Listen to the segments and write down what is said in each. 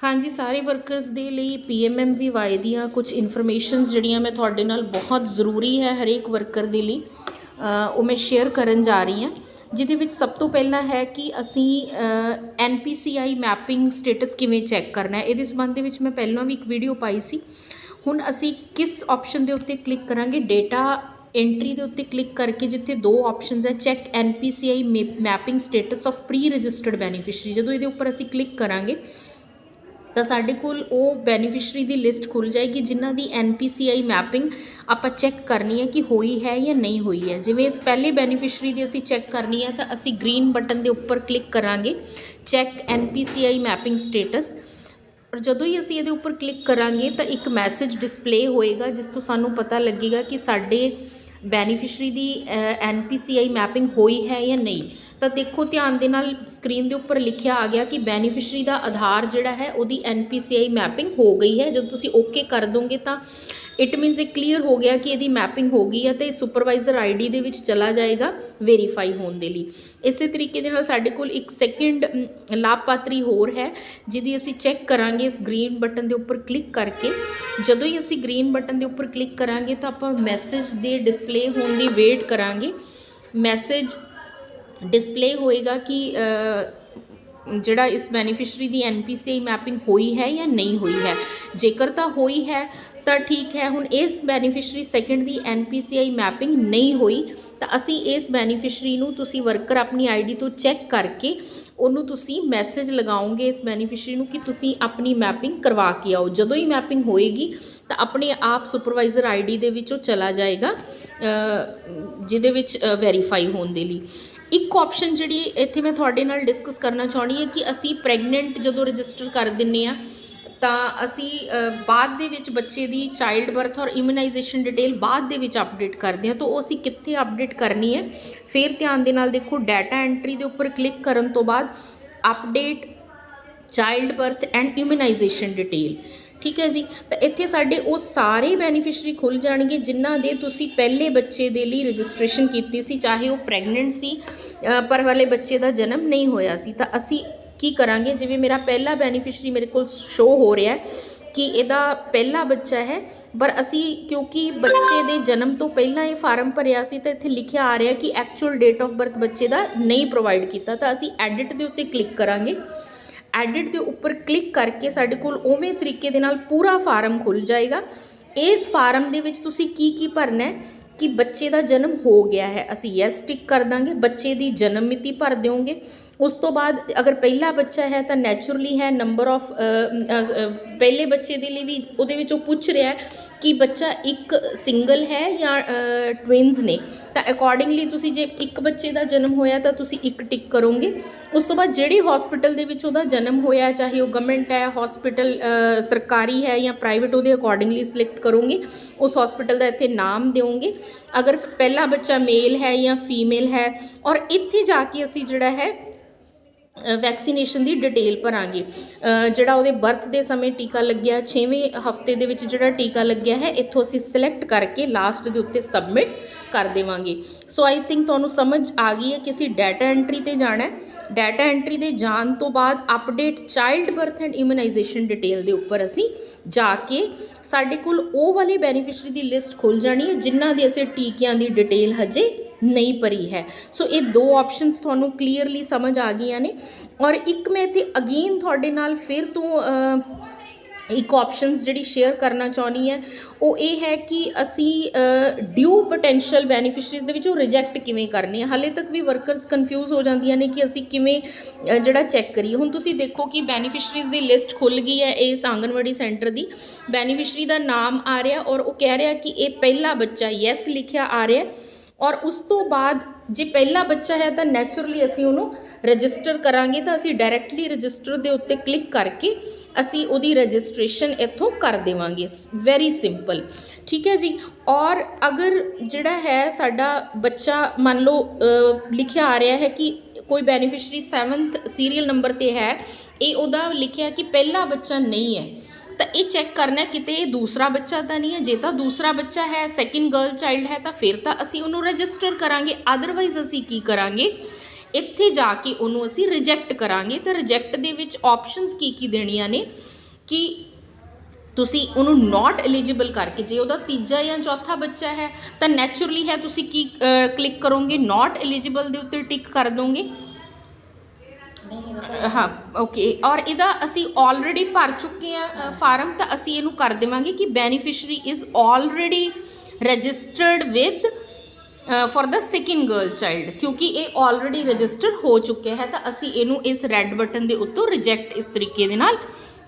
ਹਾਂਜੀ, ਸਾਰੇ ਵਰਕਰਸ ਦੇ ਲਈ ਪੀਐਮਐਮਵੀਵਾਈ ਦੀਆਂ ਕੁਝ ਇਨਫੋਰਮੇਸ਼ਨਸ ਜਿਹੜੀਆਂ ਮੈਂ ਤੁਹਾਡੇ ਨਾਲ ਬਹੁਤ ਜ਼ਰੂਰੀ ਹੈ ਹਰੇਕ ਵਰਕਰ ਦੇ ਲਈ ਉਹ ਮੈਂ ਸ਼ੇਅਰ ਕਰਨ ਜਾ ਰਹੀ ਹਾਂ। ਜਿਹਦੇ ਵਿੱਚ ਸਭ ਤੋਂ ਪਹਿਲਾਂ ਹੈ ਕਿ ਅਸੀਂ ਐਨਪੀਸੀਆਈ ਮੈਪਿੰਗ ਸਟੇਟਸ ਕਿਵੇਂ ਚੈੱਕ ਕਰਨਾ ਹੈ। ਇਹਦੇ ਸੰਬੰਧ ਦੇ ਵਿੱਚ ਮੈਂ ਪਹਿਲਾਂ ਵੀ ਇੱਕ ਵੀਡੀਓ ਪਾਈ ਸੀ। ਹੁਣ ਅਸੀਂ ਕਿਸ ਆਪਸ਼ਨ ਦੇ ਉੱਤੇ ਕਲਿੱਕ ਕਰਾਂਗੇ? ਡੇਟਾ ਐਂਟਰੀ ਦੇ ਉੱਤੇ ਕਲਿੱਕ ਕਰਕੇ ਜਿੱਥੇ ਦੋ ਆਪਸ਼ਨਸ ਹੈ check NPCI mapping status of pre registered beneficiary ਜਦੋਂ ਇਹਦੇ ਉੱਪਰ ਅਸੀਂ ਕਲਿੱਕ ਕਰਾਂਗੇ ਤਾਂ ਸਾਡੇ ਕੋਲ ਉਹ ਬੈਨੀਫਿਸ਼ਰੀ ਦੀ ਲਿਸਟ ਖੁੱਲ ਜਾਏਗੀ, ਜਿਨ੍ਹਾਂ ਦੀ ਐਨਪੀਸੀਆਈ ਮੈਪਿੰਗ ਆਪਾਂ ਚੈੱਕ ਕਰਨੀ ਹੈ ਕਿ ਹੋਈ ਹੈ ਜਾਂ ਨਹੀਂ ਹੋਈ ਹੈ। ਜਿਵੇਂ ਇਸ ਪਹਿਲੇ ਬੈਨੀਫਿਸ਼ਰੀ ਦੀ ਅਸੀਂ ਚੈੱਕ ਕਰਨੀ ਹੈ, ਤਾਂ ਅਸੀਂ ਗ੍ਰੀਨ ਬਟਨ ਦੇ ਉੱਪਰ ਕਲਿੱਕ ਕਰਾਂਗੇ ਚੈੱਕ ਐਨਪੀਸੀਆਈ ਮੈਪਿੰਗ ਸਟੇਟਸ ਔਰ ਜਦੋਂ ਹੀ ਅਸੀਂ ਇਹਦੇ ਉੱਪਰ ਕਲਿੱਕ ਕਰਾਂਗੇ, ਤਾਂ ਇੱਕ ਮੈਸੇਜ ਡਿਸਪਲੇ ਹੋਏਗਾ, ਜਿਸ ਤੋਂ ਸਾਨੂੰ ਪਤਾ ਲੱਗੇਗਾ ਕਿ ਸਾਡੇ ਬੈਨੀਫਿਸ਼ਰੀ ਦੀ ਐਨਪੀਸੀਆਈ ਮੈਪਿੰਗ ਹੋਈ ਹੈ ਜਾਂ ਨਹੀਂ। ਤਾਂ ਦੇਖੋ ਧਿਆਨ ਦੇ ਨਾਲ ਸਕਰੀਨ ਦੇ ਉੱਪਰ ਲਿਖਿਆ ਆ ਗਿਆ ਕਿ ਬੈਨੀਫਿਸ਼ਰੀ ਦਾ ਆਧਾਰ ਜਿਹੜਾ ਹੈ ਉਹਦੀ ਐਨਪੀਸੀਆਈ ਮੈਪਿੰਗ ਹੋ ਗਈ ਹੈ। ਜਦੋਂ ਤੁਸੀਂ ਓਕੇ ਕਰ ਦੋਗੇ ਤਾਂ ਇਟ ਮੀਨਸ ਇਹ ਕਲੀਅਰ ਹੋ ਗਿਆ ਕਿ ਇਹਦੀ ਮੈਪਿੰਗ ਹੋ ਗਈ ਹੈ ਤੇ ਸੁਪਰਵਾਈਜ਼ਰ ਆਈਡੀ ਦੇ ਵਿੱਚ ਚਲਾ ਜਾਏਗਾ ਵੈਰੀਫਾਈ ਹੋਣ ਦੇ ਲਈ। ਇਸੇ ਤਰੀਕੇ ਦੇ ਨਾਲ ਸਾਡੇ ਕੋਲ ਇੱਕ ਸੈਕਿੰਡ ਲਾਭਪਾਤਰੀ ਹੋਰ ਹੈ, ਜਿਹਦੀ ਅਸੀਂ ਚੈੱਕ ਕਰਾਂਗੇ ਇਸ ਗ੍ਰੀਨ ਬਟਨ ਦੇ ਉੱਪਰ ਕਲਿੱਕ ਕਰਕੇ। ਜਦੋਂ ਹੀ ਅਸੀਂ ਗ੍ਰੀਨ ਬਟਨ ਦੇ ਉੱਪਰ ਕਲਿੱਕ ਕਰਾਂਗੇ ਤਾਂ ਆਪਾਂ ਮੈਸੇਜ ਦੇ ਡਿਸਪਲੇ ਹੋਣ ਦੀ ਵੇਟ ਕਰਾਂਗੇ। ਮੈਸੇਜ ਡਿਸਪਲੇ ਹੋਏਗਾ ਕਿ ਜਿਹੜਾ ਇਸ ਬੈਨੀਫੀਸ਼ੀਅਰੀ ਦੀ ਐਨਪੀਸੀਆਈ ਮੈਪਿੰਗ ਹੋਈ ਹੈ ਜਾਂ ਨਹੀਂ ਹੋਈ ਹੈ। ਜੇਕਰ ਤਾਂ ਹੋਈ ਹੈ, ਤਾਂ ਠੀਕ ਹੈ। ਹੁਣ ਇਸ ਬੈਨੀਫੀਸ਼ੀਅਰੀ ਸੈਕੰਡ ਦੀ ਐਨਪੀਸੀਆਈ ਮੈਪਿੰਗ ਨਹੀਂ ਹੋਈ, ਤਾਂ ਅਸੀਂ ਇਸ ਬੈਨੀਫੀਸ਼ੀਅਰੀ ਨੂੰ ਤੁਸੀਂ ਵਰਕਰ ਆਪਣੀ ਆਈਡੀ ਤੋਂ ਚੈੱਕ ਕਰਕੇ ਉਹਨੂੰ ਤੁਸੀਂ ਮੈਸੇਜ ਲਗਾਓਗੇ ਇਸ ਬੈਨੀਫੀਸ਼ੀਅਰੀ ਨੂੰ ਕਿ ਤੁਸੀਂ ਆਪਣੀ ਮੈਪਿੰਗ ਕਰਵਾ ਕੇ ਆਓ। ਜਦੋਂ ਹੀ ਮੈਪਿੰਗ ਹੋਏਗੀ, ਤਾਂ ਆਪਣੇ ਆਪ ਸੁਪਰਵਾਈਜ਼ਰ ਆਈਡੀ ਦੇ ਵਿੱਚ ਉਹ ਚਲਾ ਜਾਏਗਾ ਜਿਹਦੇ ਵਿੱਚ ਵੈਰੀਫਾਈ ਹੋਣ ਦੇ ਲਈ। ਇੱਕ ਆਪਸ਼ਨ ਜਿਹੜੀ ਇੱਥੇ ਮੈਂ ਤੁਹਾਡੇ ਨਾਲ ਡਿਸਕਸ ਕਰਨਾ ਚਾਹਣੀ ਹੈ ਕਿ ਅਸੀਂ ਪ੍ਰੈਗਨੈਂਟ ਜਦੋਂ ਰਜਿਸਟਰ ਕਰ ਦਿੰਨੇ ਆ ਤਾਂ ਅਸੀਂ ਬਾਅਦ ਦੇ ਵਿੱਚ ਬੱਚੇ ਦੀ ਚਾਈਲਡ ਬਰਥ ਔਰ ਇਮਿਊਨਾਈਜੇਸ਼ਨ ਡਿਟੇਲ ਬਾਅਦ ਦੇ ਵਿੱਚ ਅਪਡੇਟ ਕਰਦੇ ਹਾਂ, ਤਾਂ ਉਹ ਅਸੀਂ ਕਿੱਥੇ ਅਪਡੇਟ ਕਰਨੀ ਹੈ? ਫਿਰ ਧਿਆਨ ਦੇ ਨਾਲ ਦੇਖੋ ਡਾਟਾ ਐਂਟਰੀ ਦੇ ਉੱਪਰ ਕਲਿੱਕ ਕਰਨ ਤੋਂ ਬਾਅਦ update child birth and immunization detail ਠੀਕ ਹੈ ਜੀ? ਤਾਂ ਇੱਥੇ ਸਾਡੇ ਉਹ ਸਾਰੇ ਬੈਨੀਫੀਸ਼ੀਅਰੀ ਖੁੱਲ ਜਾਣਗੇ ਜਿਨ੍ਹਾਂ ਦੇ ਤੁਸੀਂ ਪਹਿਲੇ ਬੱਚੇ ਦੇ ਲਈ ਰਜਿਸਟ੍ਰੇਸ਼ਨ ਕੀਤੀ ਸੀ, ਚਾਹੇ ਉਹ ਪ੍ਰੈਗਨੈਂਟ ਸੀ ਪਰ ਵਾਲੇ ਬੱਚੇ ਦਾ ਜਨਮ ਨਹੀਂ ਹੋਇਆ ਸੀ। ਤਾਂ ਅਸੀਂ ਕੀ ਕਰਾਂਗੇ? ਜਿਵੇਂ ਮੇਰਾ ਪਹਿਲਾ ਬੈਨੀਫੀਸ਼ੀਅਰੀ ਮੇਰੇ ਕੋਲ ਸ਼ੋ ਹੋ ਰਿਹਾ ਹੈ ਕਿ ਇਹਦਾ ਪਹਿਲਾ ਬੱਚਾ ਹੈ, ਪਰ ਅਸੀਂ ਕਿਉਂਕਿ ਬੱਚੇ ਦੇ ਜਨਮ ਤੋਂ ਪਹਿਲਾਂ ਇਹ ਫਾਰਮ ਭਰਿਆ ਸੀ, ਤਾਂ ਇੱਥੇ ਲਿਖਿਆ ਆ ਰਿਹਾ ਕਿ ਐਕਚੁਅਲ ਡੇਟ ਆਫ ਬਰਥ ਬੱਚੇ ਦਾ ਨਹੀਂ ਪ੍ਰੋਵਾਈਡ ਕੀਤਾ। ਤਾਂ ਅਸੀਂ ਐਡਿਟ ਦੇ ਉੱਤੇ ਕਲਿੱਕ ਕਰਾਂਗੇ। ਐਡਿਟ ਦੇ ਉੱਪਰ ਕਲਿੱਕ ਕਰਕੇ ਸਾਡੇ ਕੋਲ ਉਵੇਂ ਤਰੀਕੇ ਦੇ ਨਾਲ ਪੂਰਾ ਫਾਰਮ ਖੁੱਲ ਜਾਏਗਾ। ਇਸ ਫਾਰਮ ਦੇ ਵਿੱਚ ਤੁਸੀਂ ਕੀ ਕੀ ਭਰਨਾ ਹੈ? ਕਿ ਬੱਚੇ ਦਾ ਜਨਮ ਹੋ ਗਿਆ ਹੈ। ਅਸੀਂ ਯੈਸ ਟਿਕ ਕਰ ਦਾਂਗੇ। ਬੱਚੇ ਦੀ ਜਨਮ ਮਿਤੀ ਭਰ ਦਿਓਗੇ। ਉਸ ਤੋਂ ਬਾਅਦ ਅਗਰ ਪਹਿਲਾ ਬੱਚਾ ਹੈ ਤਾਂ ਨੈਚੁਰਲੀ ਹੈ ਨੰਬਰ ਆਫ ਪਹਿਲੇ ਬੱਚੇ ਦੇ ਲਈ ਵੀ ਉਹਦੇ ਵਿੱਚ ਉਹ ਪੁੱਛ ਰਿਹਾ ਕਿ ਬੱਚਾ ਇੱਕ ਸਿੰਗਲ ਹੈ ਜਾਂ ਟਵਿਨਸ ਨੇ। ਤਾਂ ਅਕੋਰਡਿੰਗਲੀ ਤੁਸੀਂ ਜੇ ਇੱਕ ਬੱਚੇ ਦਾ ਜਨਮ ਹੋਇਆ ਤਾਂ ਤੁਸੀਂ ਇੱਕ ਟਿਕ ਕਰੋਗੇ। ਉਸ ਤੋਂ ਬਾਅਦ ਜਿਹੜੀ ਹਸਪੀਟਲ ਦੇ ਵਿੱਚ ਉਹਦਾ ਜਨਮ ਹੋਇਆ, ਚਾਹੇ ਉਹ ਗਵਰਨਮੈਂਟ ਹੈ ਹਸਪੀਟਲ ਸਰਕਾਰੀ ਹੈ ਜਾਂ ਪ੍ਰਾਈਵੇਟ ਉਹਦੇ ਅਕੋਰਡਿੰਗਲੀ ਸਿਲੈਕਟ ਕਰੋਗੇ। ਉਸ ਹਸਪੀਟਲ ਦਾ ਇੱਥੇ ਨਾਮ ਦਿਓਗੇ। ਅਗਰ ਪਹਿਲਾ ਬੱਚਾ ਮੇਲ ਹੈ ਜਾਂ ਫੀਮੇਲ ਹੈ, ਔਰ ਇੱਥੇ ਜਾ ਕੇ ਅਸੀਂ ਜਿਹੜਾ ਹੈ ਵੈਕਸੀਨੇਸ਼ਨ ਦੀ ਡਿਟੇਲ ਭਰਾਂਗੇ। ਜਿਹੜਾ ਉਹਦੇ ਬਰਥ ਦੇ ਸਮੇਂ ਟੀਕਾ ਲੱਗਿਆ 6ਵੇਂ ਹਫ਼ਤੇ ਦੇ ਵਿੱਚ ਜਿਹੜਾ ਟੀਕਾ ਲੱਗਿਆ ਹੈ, ਇੱਥੋਂ ਅਸੀਂ ਸਿਲੈਕਟ ਕਰਕੇ ਲਾਸਟ ਦੇ ਉੱਤੇ ਸਬਮਿਟ ਕਰ ਦੇਵਾਂਗੇ। ਸੋ ਆਈ ਥਿੰਕ ਤੁਹਾਨੂੰ ਸਮਝ ਆ ਗਈ ਹੈ ਕਿ ਅਸੀਂ ਡਾਟਾ ਐਂਟਰੀ ਤੇ ਜਾਣਾ ਹੈ। ਡਾਟਾ ਐਂਟਰੀ ਦੇ ਜਾਣ ਤੋਂ ਬਾਅਦ update child birth and immunization detail ਦੇ ਉੱਪਰ ਅਸੀਂ ਜਾ ਕੇ ਸਾਡੇ ਕੋਲ ਉਹ ਵਾਲੇ ਬੈਨੀਫੀਸ਼ੀਅਰੀ ਦੀ ਲਿਸਟ ਖੁੱਲ ਜਾਣੀ ਹੈ, ਜਿਨ੍ਹਾਂ ਦੇ ਅਸੀਂ ਟੀਕਿਆਂ ਦੀ ਡਿਟੇਲ ਹਜੇ ਨਹੀਂ ਭਰੀ ਹੈ। ਸੋ ਇਹ ਦੋ ਆਪਸ਼ਨਸ ਤੁਹਾਨੂੰ ਕਲੀਅਰਲੀ ਸਮਝ ਆ ਗਈਆਂ ਨੇ। ਔਰ ਇੱਕ ਮੈਂ ਤੇ ਅਗੇਨ ਤੁਹਾਡੇ ਨਾਲ ਫਿਰ ਤੋਂ ਇੱਕ ਆਪਸ਼ਨਸ ਜਿਹੜੀ ਸ਼ੇਅਰ ਕਰਨਾ ਚਾਹੁੰਦੀ ਹੈ, ਉਹ ਇਹ ਹੈ ਕਿ ਅਸੀਂ ਡਿਊ ਪੋਟੈਂਸ਼ੀਅਲ ਬੈਨੀਫੀਸ਼ੀਅਰੀਜ਼ ਦੇ ਵਿੱਚ ਉਹ ਰਿਜੈਕਟ ਕਿਵੇਂ ਕਰਨੇ ਆ? ਹਾਲੇ ਤੱਕ ਵੀ ਵਰਕਰਸ ਕਨਫਿਊਜ਼ ਹੋ ਜਾਂਦੀਆਂ ਨੇ ਕਿ ਅਸੀਂ ਕਿਵੇਂ ਜਿਹੜਾ ਚੈੱਕ ਕਰੀਏ। ਹੁਣ ਤੁਸੀਂ ਦੇਖੋ ਕਿ ਬੈਨੀਫੀਸ਼ੀਅਰੀਜ਼ ਦੀ ਲਿਸਟ ਖੁੱਲ ਗਈ ਹੈ ਇਸ ਆਂਗਨਵਾੜੀ ਸੈਂਟਰ ਦੀ। ਬੈਨੀਫੀਸ਼ੀਅਰੀ ਦਾ ਨਾਮ ਆ ਰਿਹਾ ਔਰ ਉਹ ਕਹਿ ਰਿਹਾ ਕਿ ਇਹ ਪਹਿਲਾ ਬੱਚਾ ਯੈਸ ਲਿਖਿਆ ਆ ਰਿਹਾ। ਔਰ ਉਸ ਤੋਂ ਬਾਅਦ ਜੇ ਪਹਿਲਾ ਬੱਚਾ ਹੈ ਤਾਂ ਨੈਚੁਰਲੀ ਅਸੀਂ ਉਹਨੂੰ ਰਜਿਸਟਰ ਕਰਾਂਗੇ ਤਾਂ ਅਸੀਂ ਡਾਇਰੈਕਟਲੀ ਰਜਿਸਟਰ ਦੇ ਉੱਤੇ ਕਲਿੱਕ ਕਰਕੇ ਅਸੀਂ ਉਹਦੀ ਰਜਿਸਟ੍ਰੇਸ਼ਨ ਇੱਥੋਂ ਕਰ ਦੇਵਾਂਗੇ। ਵੈਰੀ ਸਿੰਪਲ ਠੀਕ ਹੈ ਜੀ? ਔਰ ਅਗਰ ਜਿਹੜਾ ਹੈ ਸਾਡਾ ਬੱਚਾ ਮੰਨ ਲਓ ਲਿਖਿਆ ਆ ਰਿਹਾ ਹੈ ਕਿ ਕੋਈ ਬੈਨੀਫੀਸ਼ੀਅਰੀ 7th ਸੀਰੀਅਲ ਨੰਬਰ ਤੇ ਹੈ, ਇਹ ਉਹਦਾ ਲਿਖਿਆ ਕਿ ਪਹਿਲਾ ਬੱਚਾ ਨਹੀਂ ਹੈ। ਤਾਂ ਇਹ ਚੈੱਕ ਕਰਨਾ ਕਿਤੇ ਇਹ ਦੂਸਰਾ ਬੱਚਾ ਤਾਂ ਨਹੀਂ ਹੈ। ਜੇ ਤਾਂ ਦੂਸਰਾ ਬੱਚਾ ਹੈ ਸੈਕਿੰਡ ਗਰਲ ਚਾਈਲਡ ਹੈ, ਤਾਂ ਫਿਰ ਤਾਂ ਅਸੀਂ ਉਹਨੂੰ ਰਜਿਸਟਰ ਕਰਾਂਗੇ। ਅਦਰਵਾਈਜ਼ ਅਸੀਂ ਕੀ ਕਰਾਂਗੇ? ਇੱਥੇ ਜਾ ਕੇ ਉਹਨੂੰ ਅਸੀਂ ਰਿਜੈਕਟ ਕਰਾਂਗੇ। ਤਾਂ ਰਿਜੈਕਟ ਦੇ ਵਿੱਚ ਆਪਸ਼ਨਸ ਕੀ ਕੀ ਦੇਣੀਆਂ ਨੇ? ਕਿ ਤੁਸੀਂ ਉਹਨੂੰ ਨਾਟ ਐਲੀਜੀਬਲ ਕਰਕੇ, ਜੇ ਉਹਦਾ ਤੀਜਾ ਜਾਂ ਚੌਥਾ ਬੱਚਾ ਹੈ, ਤਾਂ ਨੈਚੁਰਲੀ ਹੈ, ਤੁਸੀਂ ਕੀ ਕਲਿੱਕ ਕਰੋਗੇ ਨਾਟ ਐਲੀਜੀਬਲ ਦੇ ਉੱਤੇ ਟਿਕ ਕਰ ਦੋਗੇ। ਹਾਂ ਓਕੇ ਔਰ ਇਹਦਾ ਅਸੀਂ ਆਲਰੇਡੀ ਭਰ ਚੁੱਕੇ ਆ ਫਾਰਮ ਤਾਂ ਅਸੀਂ ਇਹਨੂੰ ਕਰ ਦੇਵਾਂਗੇ ਕਿ beneficiary is already registered with for the second girl child ਕਿਉਂਕਿ ਇਹ ਆਲਰੇਡੀ ਰਜਿਸਟਰ ਹੋ ਚੁੱਕਿਆ ਹੈ, ਤਾਂ ਅਸੀਂ ਇਹਨੂੰ ਇਸ ਰੈੱਡ ਬਟਨ ਦੇ ਉੱਤੋਂ ਰਿਜੈਕਟ ਇਸ ਤਰੀਕੇ ਦੇ ਨਾਲ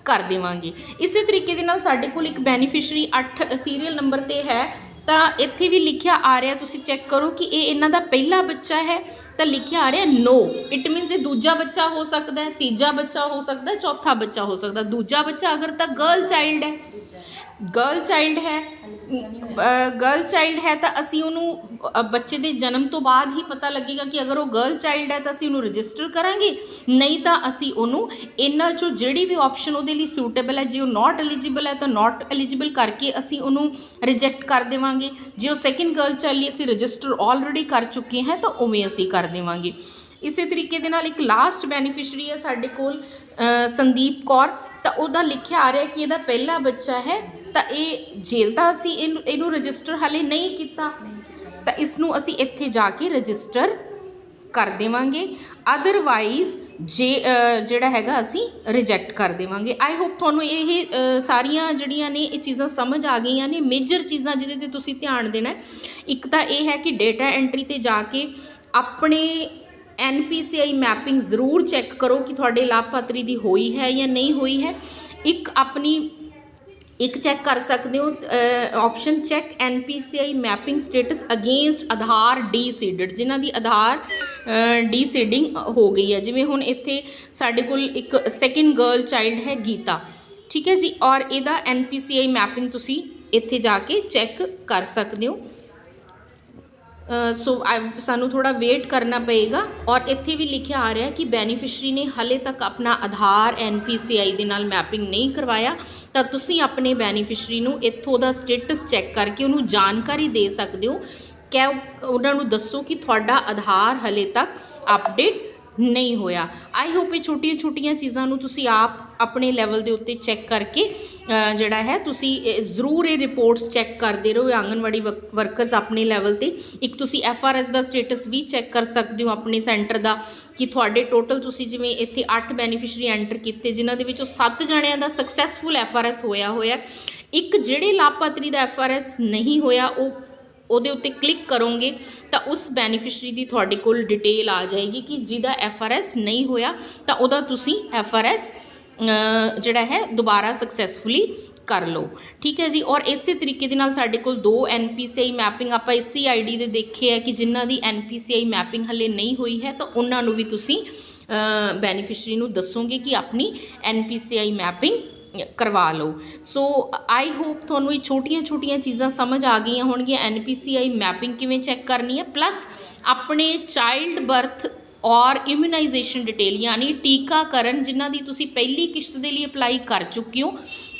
ਕਰ ਦੇਵਾਂਗੇ। ਇਸੇ ਤਰੀਕੇ ਦੇ ਨਾਲ ਸਾਡੇ ਕੋਲ ਇੱਕ ਬੈਨੀਫੀਸ਼ੀਅਰੀ 8 ਸੀਰੀਅਲ ਨੰਬਰ ਤੇ ਹੈ ਤਾਂ ਇੱਥੇ ਵੀ ਲਿਖਿਆ ਆ ਰਿਹਾ, ਤੁਸੀਂ ਚੈੱਕ ਕਰੋ ਕਿ ਇਹ ਇਹਨਾਂ ਦਾ ਪਹਿਲਾ ਬੱਚਾ ਹੈ, ਤਾਂ ਲਿਖਿਆ ਆ ਰਿਹਾ ਨੋ ਇਟ ਮੀਨਸ ਇਹ ਦੂਜਾ ਬੱਚਾ ਹੋ ਸਕਦਾ ਹੈ, ਤੀਜਾ ਬੱਚਾ ਹੋ ਸਕਦਾ ਹੈ, ਚੌਥਾ ਬੱਚਾ ਹੋ ਸਕਦਾ ਦੂਜਾ ਬੱਚਾ ਅਗਰ ਤਾਂ ਗਰਲ ਚਾਈਲਡ ਹੈ ਗਰਲ ਚਾਈਲਡ ਹੈ ਗਰਲ ਚਾਈਲਡ ਹੈ ਤਾਂ ਅਸੀਂ ਉਹਨੂੰ ਬੱਚੇ ਦੇ ਜਨਮ ਤੋਂ ਬਾਅਦ ਹੀ ਪਤਾ ਲੱਗੇਗਾ ਕਿ ਅਗਰ ਉਹ ਗਰਲ ਚਾਈਲਡ ਹੈ ਤਾਂ ਅਸੀਂ ਉਹਨੂੰ ਰਜਿਸਟਰ ਕਰਾਂਗੇ। ਨਹੀਂ ਤਾਂ ਅਸੀਂ ਉਹਨੂੰ ਇਹਨਾਂ ਚੋਂ ਜਿਹੜੀ ਵੀ ਆਪਸ਼ਨ ਉਹਦੇ ਲਈ ਸੂਟੇਬਲ ਹੈ, ਜੇ ਉਹ ਨਾਟ ਐਲੀਜੀਬਲ ਹੈ ਤਾਂ ਨਾਟ ਐਲੀਜੀਬਲ ਕਰਕੇ ਅਸੀਂ ਉਹਨੂੰ ਰਿਜੈਕਟ ਕਰ ਦੇਵਾਂਗੇ। ਜੇ ਉਹ ਸੈਕਿੰਡ ਗਰਲ ਚਾਈਲਡ ਲਈ ਅਸੀਂ ਰਜਿਸਟਰ ਆਲਰੇਡੀ ਕਰ ਚੁੱਕੇ ਹਾਂ ਤਾਂ ਉਵੇਂ ਅਸੀਂ ਕਰ ਦੇਵਾਂਗੇ। ਇਸੇ ਤਰੀਕੇ ਦੇ ਨਾਲ ਇੱਕ ਲਾਸਟ ਬੈਨੀਫੀਸ਼ੀਅਰੀ ਹੈ ਸਾਡੇ ਕੋਲ ਸੰਦੀਪ ਕੌਰ। ਤਾਂ ਉਹਦਾ ਲਿਖਿਆ ਆ ਰਿਹਾ ਕਿ ਇਹਦਾ ਪਹਿਲਾ ਬੱਚਾ ਹੈ, ਤਾਂ ਇਹ ਜੇ ਤਾਂ ਅਸੀਂ ਇਹਨੂੰ ਇਹਨੂੰ ਰਜਿਸਟਰ ਹਾਲੇ ਨਹੀਂ ਕੀਤਾ। ਤਾਂ ਇਸ ਨੂੰ ਅਸੀਂ ਇੱਥੇ ਜਾ ਕੇ ਰਜਿਸਟਰ ਕਰ ਦੇਵਾਂਗੇ। ਅਦਰਵਾਈਜ਼ ਜੇ ਜਿਹੜਾ ਹੈਗਾ ਅਸੀਂ ਰਿਜੈਕਟ ਕਰ ਦੇਵਾਂਗੇ। ਆਈ ਹੋਪ ਤੁਹਾਨੂੰ ਇਹ ਸਾਰੀਆਂ ਜਿਹੜੀਆਂ ਨੇ, ਇਹ ਚੀਜ਼ਾਂ ਸਮਝ ਆ ਗਈਆਂ ਨੇ। ਮੇਜਰ ਚੀਜ਼ਾਂ ਜਿਹਦੇ ਤੇ ਤੁਸੀਂ ਧਿਆਨ ਦੇਣਾ ਇੱਕ ਤਾਂ ਇਹ ਹੈ ਕਿ ਡੇਟਾ ਐਂਟਰੀ ਤੇ ਜਾ ਕੇ ਆਪਣੇ ਐਨਪੀਸੀਆਈ ਮੈਪਿੰਗ ਜ਼ਰੂਰ ਚੈੱਕ ਕਰੋ ਕਿ ਤੁਹਾਡੇ ਲਾਭਪਾਤਰੀ ਦੀ ਹੋਈ ਹੈ ਜਾਂ ਨਹੀਂ ਹੋਈ ਹੈ। ਇੱਕ ਆਪਣੀ, ਇੱਕ ਚੈੱਕ ਕਰ ਸਕਦੇ ਹੋ option check NPCI mapping status against Aadhaar deceased, ਜਿਨ੍ਹਾਂ ਦੀ ਆਧਾਰ ਡੀਸੀਡਿੰਗ ਹੋ ਗਈ ਹੈ। ਜਿਵੇਂ ਹੁਣ ਇੱਥੇ ਸਾਡੇ ਕੋਲ ਇੱਕ ਸੈਕਿੰਡ ਗਰਲ ਚਾਈਲਡ ਹੈ ਗੀਤਾ। ਠੀਕ ਹੈ ਜੀ? ਔਰ ਇਹਦਾ ਐਨਪੀਸੀਆਈ ਮੈਪਿੰਗ ਤੁਸੀਂ ਇੱਥੇ ਜਾ ਕੇ ਚੈੱਕ ਕਰ ਸਕਦੇ ਹੋ। ਸੋ ਸਾਨੂੰ ਥੋੜਾ ਵੇਟ ਕਰਨਾ ਪਏਗਾ ਔਰ ਇੱਥੇ ਵੀ ਲਿਖਿਆ ਆ ਰਿਹਾ ਕਿ ਬੈਨੀਫੀਸ਼ਰੀ ਨੇ ਹਲੇ ਤੱਕ ਆਪਣਾ ਆਧਾਰ ਐਨਪੀਸੀਆਈ ਦੇ ਨਾਲ ਮੈਪਿੰਗ ਨਹੀਂ ਕਰਵਾਇਆ, ਤਾਂ ਤੁਸੀਂ ਆਪਣੇ ਬੈਨੀਫੀਸ਼ਰੀ ਨੂੰ ਇੱਥੋਂ ਦਾ ਸਟੇਟਸ ਚੈੱਕ ਕਰਕੇ ਉਹਨੂੰ ਜਾਣਕਾਰੀ ਦੇ ਸਕਦੇ ਹੋ। ਕਿ ਉਹਨਾਂ ਨੂੰ ਦੱਸੋ ਕਿ ਤੁਹਾਡਾ ਆਧਾਰ ਹਲੇ ਤੱਕ ਅਪਡੇਟ ਨਹੀਂ ਹੋਇਆ। ਆਈ ਹੋਪ ਇਹ ਛੋਟੀਆਂ ਛੋਟੀਆਂ ਚੀਜ਼ਾਂ ਨੂੰ ਤੁਸੀਂ ਆਪ ਆਪਣੇ ਲੈਵਲ ਦੇ ਉੱਤੇ ਚੈੱਕ ਕਰਕੇ ਜਿਹੜਾ ਹੈ, ਤੁਸੀਂ ਜ਼ਰੂਰ ਇਹ ਰਿਪੋਰਟਸ ਚੈੱਕ ਕਰਦੇ ਰਹੋ। ਆਂਗਨਵਾੜੀ ਵਰਕਰਸ ਆਪਣੇ ਲੈਵਲ ਤੇ। ਇੱਕ ਤੁਸੀਂ ਐਫਆਰਐਸ ਦਾ ਸਟੇਟਸ ਵੀ ਚੈੱਕ ਕਰ ਸਕਦੇ ਹੋ ਆਪਣੇ ਸੈਂਟਰ ਦਾ, ਕਿ ਤੁਹਾਡੇ ਟੋਟਲ ਤੁਸੀਂ ਜਿਵੇਂ ਇੱਥੇ 8 ਬੈਨੀਫੀਸ਼ੀਅਰੀ ਐਂਟਰ ਕੀਤੇ, ਜਿਨ੍ਹਾਂ ਦੇ ਵਿੱਚੋਂ 7 ਜਣਿਆਂ ਦਾ ਸਕਸੈਸਫੁਲ ਐਫਆਰਐਸ ਹੋਇਆ ਹੋਇਆ। ਇੱਕ ਜਿਹੜੇ ਲਾਭਪਾਤਰੀ ਦਾ ਐਫਆਰਐਸ ਨਹੀਂ ਹੋਇਆ, ਉਹ ਉਹਦੇ ਉੱਤੇ ਕਲਿੱਕ ਕਰੋਗੇ ਤਾਂ ਉਸ ਬੈਨੀਫੀਸ਼ਰੀ ਦੀ ਤੁਹਾਡੇ ਕੋਲ ਡਿਟੇਲ ਆ ਜਾਏਗੀ ਕਿ ਜਿਹਦਾ ਐਫਆਰਐਸ ਨਹੀਂ ਹੋਇਆ ਤਾਂ ਉਹਦਾ ਤੁਸੀਂ ਐਫਆਰਐਸ ਜਿਹੜਾ ਹੈ, ਦੁਬਾਰਾ ਸਕਸੈਸਫੁਲੀ ਕਰ ਲਓ। ਠੀਕ ਹੈ ਜੀ? ਔਰ ਇਸੇ ਤਰੀਕੇ ਦੇ ਨਾਲ ਸਾਡੇ ਕੋਲ ਦੋ ਐਨਪੀਸੀਆਈ ਮੈਪਿੰਗ ਆਪਾਂ ਇਸੇ ਆਈਡੀ ਦੇ ਦੇਖੇ ਹੈ ਕਿ ਜਿਨ੍ਹਾਂ ਦੀ ਐਨਪੀਸੀਆਈ ਮੈਪਿੰਗ ਹਲੇ ਨਹੀਂ ਹੋਈ ਹੈ ਤਾਂ ਉਹਨਾਂ ਨੂੰ ਵੀ ਤੁਸੀਂ ਬੈਨੀਫੀਸ਼ਰੀ ਨੂੰ ਦੱਸੋਗੇ ਕਿ ਆਪਣੀ ਐਨਪੀਸੀਆਈ ਮੈਪਿੰਗ ਕਰਵਾ ਲਓ। ਸੋ ਆਈ ਹੋਪ ਤੁਹਾਨੂੰ ਇਹ ਛੋਟੀਆਂ-ਛੋਟੀਆਂ ਚੀਜ਼ਾਂ ਸਮਝ ਆ ਗਈਆਂ ਹੋਣਗੀਆਂ। ਐਨਪੀਸੀਆਈ ਮੈਪਿੰਗ ਕਿਵੇਂ ਚੈੱਕ ਕਰਨੀ ਹੈ? ਪਲੱਸ ਆਪਣੇ ਚਾਈਲਡ ਬਰਥ ਔਰ ਇਮਿਊਨਾਈਜੇਸ਼ਨ ਡਿਟੇਲ ਯਾਨੀ ਟੀਕਾਕਰਨ, ਜਿਨ੍ਹਾਂ ਦੀ ਤੁਸੀਂ ਪਹਿਲੀ ਕਿਸ਼ਤ ਦੇ ਲਈ ਅਪਲਾਈ ਕਰ ਚੁੱਕੇ ਹੋ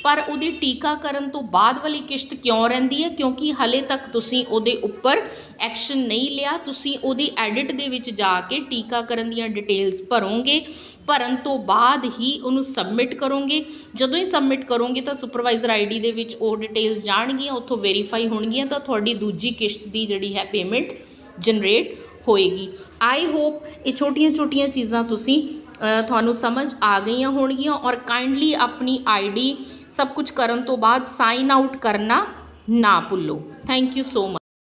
ਪਰ ਉਹਦੀ ਟੀਕਾਕਰਨ ਤੋਂ ਬਾਅਦ ਵਾਲੀ ਕਿਸ਼ਤ ਕਿਉਂ ਰਹਿੰਦੀ ਹੈ? ਕਿਉਂਕਿ ਹਲੇ ਤੱਕ ਤੁਸੀਂ ਉਹਦੇ ਉੱਪਰ ਐਕਸ਼ਨ ਨਹੀਂ ਲਿਆ। ਤੁਸੀਂ ਉਹਦੀ ਐਡਿਟ ਦੇ ਵਿੱਚ ਜਾ ਕੇ ਟੀਕਾਕਰਨ ਦੀਆਂ ਡਿਟੇਲਸ ਭਰੋਗੇ, ਭਰਨ ਤੋਂ ਬਾਅਦ ਹੀ ਉਹਨੂੰ ਸਬਮਿਟ ਕਰੋਗੇ। ਜਦੋਂ ਹੀ ਸਬਮਿਟ ਕਰੋਗੇ ਤਾਂ ਸੁਪਰਵਾਈਜ਼ਰ ਆਈਡੀ ਦੇ ਵਿੱਚ ਉਹ ਡਿਟੇਲਸ ਜਾਣਗੀਆਂ, ਉੱਥੋਂ ਵੈਰੀਫਾਈ ਹੋਣਗੀਆਂ, ਤਾਂ ਤੁਹਾਡੀ ਦੂਜੀ ਕਿਸ਼ਤ ਦੀ ਜਿਹੜੀ ਹੈ ਪੇਮੈਂਟ ਜਨਰੇਟ ਹੋਏਗੀ। ਆਈ ਹੋਪ ਇਹ ਛੋਟੀਆਂ-ਛੋਟੀਆਂ ਚੀਜ਼ਾਂ ਤੁਸੀਂ ਤੁਹਾਨੂੰ ਸਮਝ ਆ ਗਈਆਂ ਹੋਣਗੀਆਂ ਔਰ ਕਾਈਂਡਲੀ ਆਪਣੀ ਆਈਡੀ ਸਭ ਕੁਝ ਕਰਨ ਤੋਂ ਬਾਅਦ ਸਾਈਨ ਆਊਟ ਕਰਨਾ ਨਾ ਭੁੱਲੋ। Thank you so much